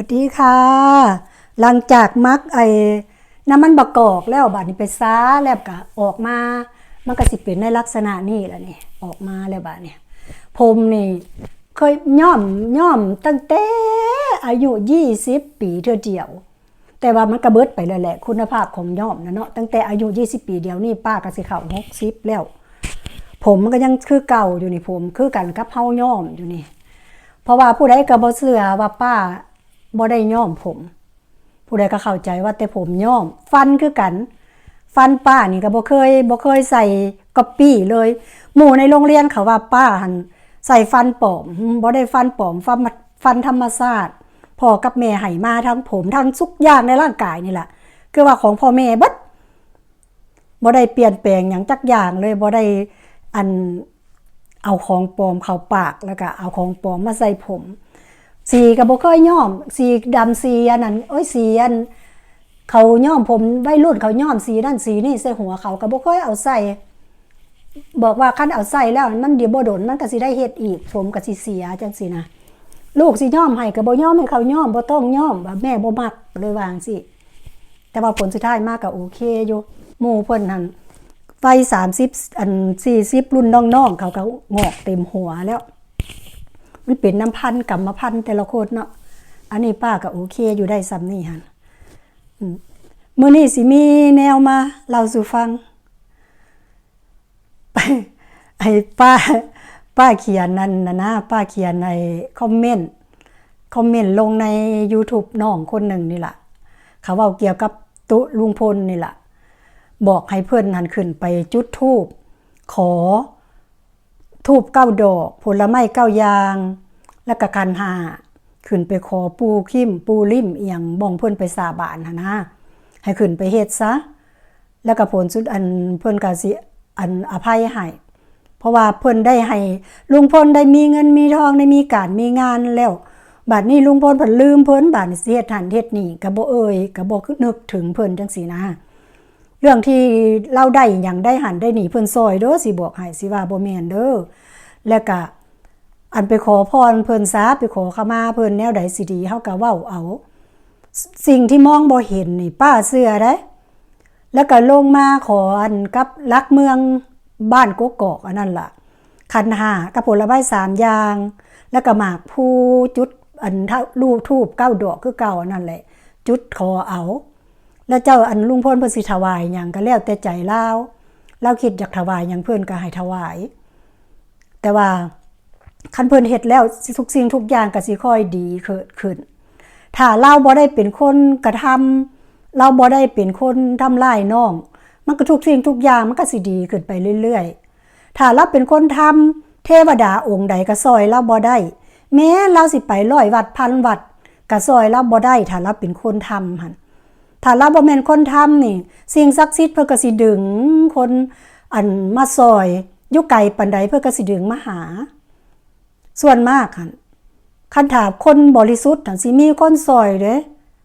วัสดีค่ะ หลังจากมักไอ้น้ำมันบะกอกแล้วบาดนี้ไปซ้าแล้วก็ออกมา มันก็สิเป็นในลักษณะนี้แหละนี่ออกมาแล้วบาดเนี่ยผมนี่เคยย่อมย่อมตั้งแต่อายุ20ปีเท่าเดียว แต่ว่ามันกระเบิดไปแล้วแหละ คุณภาพของย่อมนะเนาะตั้งแต่อายุ20ปีเดียวนี่ป้าก็สิเข้า60แล้ว ผมมันก็ยังคือเก่าอยู่นี่ผม คือกันกับเฮาย่อมอยู่นี่ เพราะว่าผู้ใดก็บ่เชื่อว่าป้า บ่ได้ย่อมผม ผู้ใดก็เข้าใจว่าแต่ผมย่อม ฟันคือกัน ฟันป้านี่ก็บ่เคยบ่เคยใส่ก๊อปปี้เลย หมู่ในโรงเรียนเขาว่าป้าหันใส่ฟันปลอมบ่ได้ฟันปลอมฟันฟันธรรมชาติพ่อกับแม่ให้มาทั้งผมทั้งทุกอย่างในร่างกายนี่แหละคือว่าของพ่อแม่บิดบ่ได้เปลี่ยนแปลงหยังจักอย่างเลยบ่ได้อันเอาของปลอมเข้าปากแล้วก็เอาของปลอมมาใส่ผม สีก็บ่เคยย้อม สีดำสีอันนั้นโอ้ยสีอันเขาย้อมผมวัยรุ่นเขาย้อมสีนั่นสีนี่ใส่หัวเขาก็บ่เคยเอาใส่บอกว่าคันเอาใส่แล้วมันเดี๋ยวบ่โดนมันก็สิได้เฮ็ดอีก ผมก็สิเสียจังซี่นะลูกสิย้อมให้ก็บ่ย้อมให้เขาย้อมบ่ต้องย้อมว่าแม่บ่มักเลยวางสิแต่ว่าผลสุดท้ายมากก็โอเคอยู่หมู่เพิ่นนั่นไฟ30อัน40รุ่นน้องๆเขาก็งอกเต็มหัวแล้ว มันเป็นน้ำพันธุ์กรรมพันธุ์แต่ละคนเนาะอันนี้ป้าก็โอเคอยู่ได้ซ้ำนี่หั่นอืมมื้อนี้สิมีแนวมาเล่าสู่ฟังไอ้ป้า ป้าเขียนนั่นนะนะป้าเขียนในคอมเมนต์คอมเมนต์ลงใน YouTube น้องคนหนึ่งนี่แหละเขาเว้าเกี่ยวกับตุลุงพลนี่แหละบอกให้เพื่อนหันขึ้นไปจุดทูบขอ ทูบเก้าดอก ผลไม้เก้าอยาง แล้วก็คันหาขึ้นไปขอปูขิมปูริมเอียงบ้องเพิ่อนไปสาบานหนะให้ขึ้นไปเฮ็ดซะ แล้วก็ผลสุดอันเพิ่อนก็สิอันอภัยให้เพราะว่าเพิ่นได้ให้ลุงพลได้มีเงินมีทองได้มีการมีงานแล้วบัดนี้ลุงพลเพิ่นลืมเพิ่นบัดนี้เฮ็ดหันเฮ็ดนี่ก็บ่เอ่ยก็บ่นึกถึงเพิ่นจังซี่นะ เรื่องที่เราได้หยังได้หันได้หนีเพิ่นซอยเด้อสิบอกให้สิว่าบ่แม่นเด้อแล้วก็อันไปขอพรเพิ่นซาไปขอขมาเพิ่นแนวใดสิดีเฮาก็เว้าเอา สิ่งที่มองบ่เห็นนี่ป้าเชื่อได้แล้วก็ลงมาขออันกับรักเมืองบ้านกกอกอันนั้นล่ะ คันหากับผลไม้สามอย่าง แล้วก็หมากผู้จุดอันเท่าลูกทูบเก้าดอกคือเก่าอันนั่นแหละ จุดขอเอา แล้วเจ้าอันลุงพลเพิ่นสิถวายหยังก็แล้วแต่ใจเล่าเราคิดอยากถวายหยังเพิ่นก็ให้ถวาย แต่ว่าคันเพิ่นเฮ็ดแล้วทุกสิ่งทุกอย่างก็สิค่อยดีเกิดขึ้น ถ้าเราบ่ได้เป็นคนกระทำเราบ่ได้เป็นคนทำลายน้อง มันก็ทุกสิ่งทุกอย่างมันก็สิดีขึ้นไปเรื่อยๆ ถ้าเราเป็นคนทำเทวดาองค์ใดก็ซอยเราบ่ได้ แม้เราสิไปร้อยวัดพันวัดก็ซอยเราบ่ได้ ถ้าเราเป็นคนทำหั่น ถ้าเราบ่แม่นคนทำนี่ สิ่งศักดิ์สิทธิ์เพิ่นก็สิดึงคนอันมาซอยอยู่ไกลปานใดเพิ่นก็สิดึงมาหา ส่วนมากคั่นคันถาคนบริสุทธิ์น่ะสิมีคนซอยเด้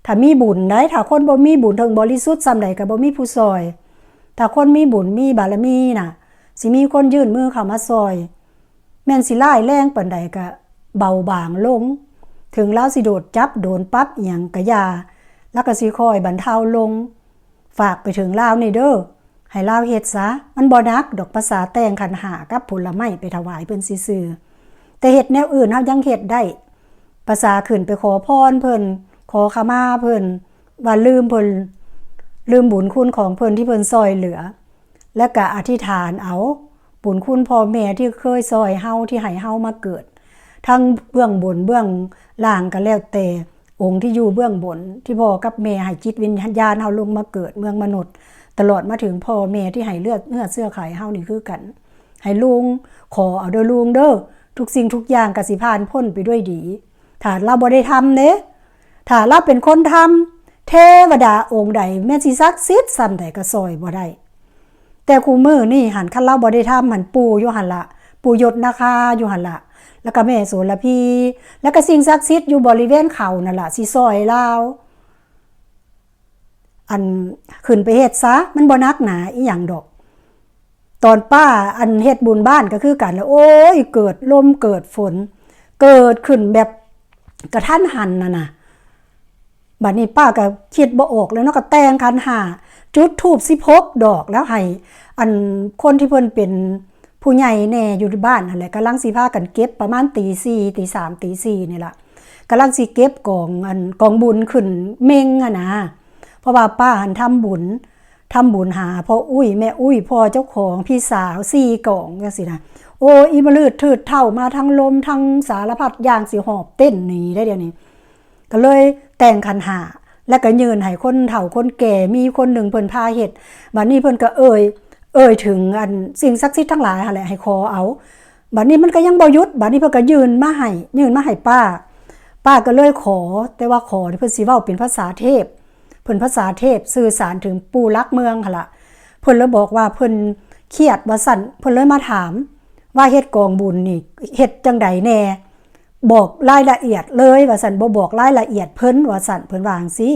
ถ้ามีบุญได้ถ้าคนบ่มีบุญถึงบริสุทธิ์ส่ำใดก็บ่มีผู้ซอย ถ้าคนมีบุญมีบารมีน่ะ สิมีคนยื่นมือเข้ามาซอย แม่นสิร้ายแรงปานใดก็เบาบางลง ถึงแล้วสิโดดจับโดนปั๊บอหยังก็ยา แล้วก็สิคอยบรรเทาลง ฝากไปถึงลาวในเด้อให้ลาวเฮ็ดซะ มันบ่นักดอกภาษาแต่งขันหากับผลไม้ไปถวายเพิ่นซื่อแต่เฮ็ดแนวอื่นเฮายังเฮ็ดได้ ภาษาขึ้นไปขอพรเพิ่นขอขมาเพิ่นว่าลืมเพิ่นลืมบุญคุณของเพิ่นที่เพิ่นซอยเหลือ และก็อธิษฐานเอาบุญคุณพ่อแม่ที่เคยซอยเฮาที่ให้เฮามาเกิด ทั้งเบื้องบนเบื้องล่างก็แล้วแต่ องค์ที่อยู่เบื้องบน ที่พ่อกับแม่ให้จิตวิญญาณเฮาลงมาเกิดเมืองมนุษย์ ตลอดมาถึงพ่อแม่ที่ให้เลือดเนื้อเสื้อไขเฮานี่คือกัน ให้ลุงขอเอาเด้อลุงเด้อทุกสิ่งทุกอย่างกสิผ่านพ้นไปด้วยดี ถ้าเราบ่ได้ทำเด้ถ้าเราเป็นคนทำเทวดาองค์ใด แม่สิศักดิ์สิทธิ์ส่ำใดก็ซอยบ่ได้แต่คูมือนี่หันคันเราบ่ได้ทำหันปู่อยู่หันละปู่ยศนะคะอยู่หันละ แล้วก็แม่โสระพี แล้วก็สิ่งศักดิ์สิทธิ์อยู่บริเวณเขานั่นแหล่ะสิซอยลาว อันขึ้นไปเฮ็ดซะ มันบ่นักหนาอีหยังดอก ตอนป้าอันเฮ็ดบุญบ้านก็คือกันแล้ว โอ้ยเกิดลมเกิดฝน เกิดขึ้นแบบกระทันหันน่ะนะบัดนี้ป้าก็คิดบ่ออกแล้วเนาะก็แต่งคันหาจุดธูป16ดอกแล้วให้อันคนที่เพิ่นเป็น ผู้ใหญ่แน่อยู่ที่บ้านนั่นแหละกำลังสิพากันเก็บประมาณตี4ตี3ตี4นี่แหละกำลังสิเก็บกองอันกองบุญขึ้นเมงอะนะเพราะว่าป้าหันทำบุญทำบุญหาพ่ออุ้ยแม่อุ้ยพ่อเจ้าของพี่สาวสี่กล่องจังซี่นะโอ้อีมลืดทืดเท่ามาทั้งลมทั้งสารพัดอย่างสิหอบเต้นหนีได้เดี๋ยวนี้ ก็เลยแต่งคันหาแล้วก็ยืนให้คนเฒ่าคนแก่มีคนหนึ่งเพิ่นพาเฮ็ดบัดนี้เพิ่นก็เอ่ย เอ่ยถึงอันสิ่งศักดิ์สิทธิ์ทั้งหลายหั่นแหละให้ขอเอาบัดนี้มันก็ยังบ่ยุดบัดนี้เพิ่นก็ยืนมาให้ยืนมาให้ป้า ป้าก็เลยขอ แต่ว่าขอเพิ่นสิเว้าเป็นภาษาเทพเพิ่นภาษาเทพสื่อสารถึงปู่รักเมืองหั่นล่ะเพิ่นเลยบอกว่าเพิ่นเครียดว่าสั่นเพิ่นเลยมาถาม ว่าเฮ็ดกองบุญนี่เฮ็ดจังใดแน่ บอกรายละเอียดเลยว่าสันบ่บอกรายละเอียดเพิ่นว่าสันเพิ่นวาจังซี่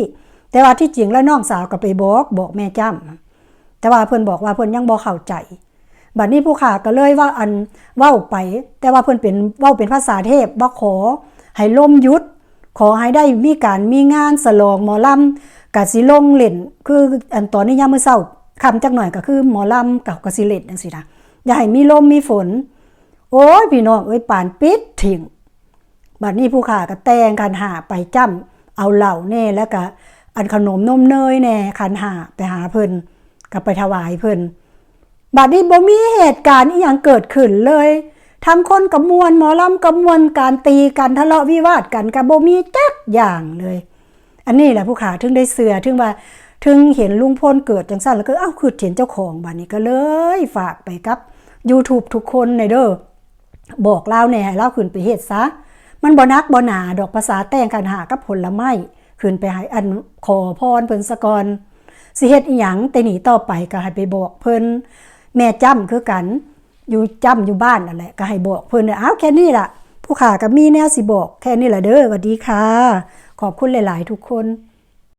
แต่ว่าที่จริงแล้วน้องสาวก็ไปบอกบอกแม่จ้ำ แต่ว่าเพิ่นบอกว่าเพิ่นยังบ่เข้าใจ บัดนี้ผู้ขาก็เลยว่าอันเว้าไป แต่ว่าเพิ่นเป็นเว้าเป็นภาษาเทพบ่ขอให้ล่มหยุด ขอให้ได้มีการมีงานสลองหมอลำกะสิลงเล่น คืออันตอนนี้ยามมื้อเช้าคำจักหน่อยก็คือหมอลำกับกะสิเล่นจังซี่นะอย่าให้มีลมมีฝน โอ้ยพี่น้องเอ้ยปานปิดทิ้งบัดนี้ผู้ขาก็แต่งคันหาไปจ้ำเอาเหล่าแน่แล้วก็อันขนมนมเนยแน่คันหาไปหาเพิ่น ก็ไปถวายเพิ่นบัดนี้บ่มีเหตุการณ์อีหยังเกิดขึ้นเลยทั้งคนกับมวลหมอลำกับมวลการตีกันทะเลาะวิวาทกันกับบ่มีจักอย่างเลย อันนี้แหละผู้ขาถึงได้เสือถึงว่าถึงเห็นลุงพลเกิดจังซั่นแล้วก็เอ้าคือเห็นเจ้าของบัดนี้ก็เลยฝากไปกับ YouTube ทุกคนในเด้อบอกเล่าแหน่ให้เล่าขึ้นไปเฮ็ดซะ มันบ่นักบ่หนาดอกภาษาแต่งกันหากับผลไม้ขึ้นไปให้อันขอพรเพิ่นสะก่อน สิเฮ็ดอีหยังแต่หนีต่อไปก็ให้ไปบอกเพิ่นแม่จ้ำคือกัน อยู่จ้ำอยู่บ้านนั่นแหละก็ให้บอกเพิ่นอ้าวแค่นี้ล่ะ ผู้ขาก็มีแนวสิบอก แค่นี้ล่ะเด้อสวัสดีค่ะ ขอบคุณหลาย ๆ ทุกคน